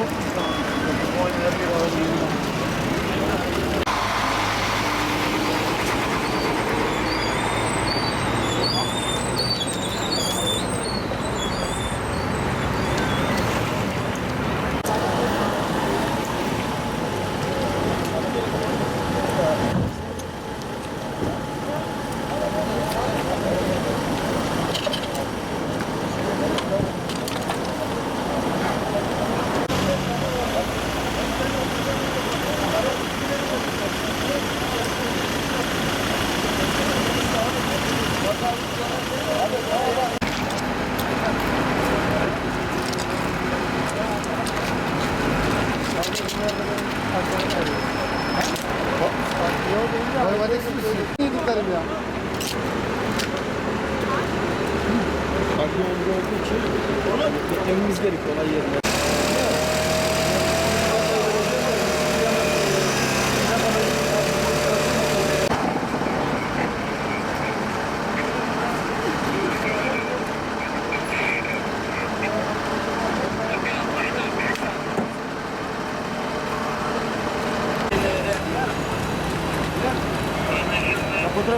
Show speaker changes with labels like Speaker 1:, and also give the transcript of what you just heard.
Speaker 1: Thank you. Farklı olduğu için emimiz gerekiyor olay yerine.
Speaker 2: कुत्र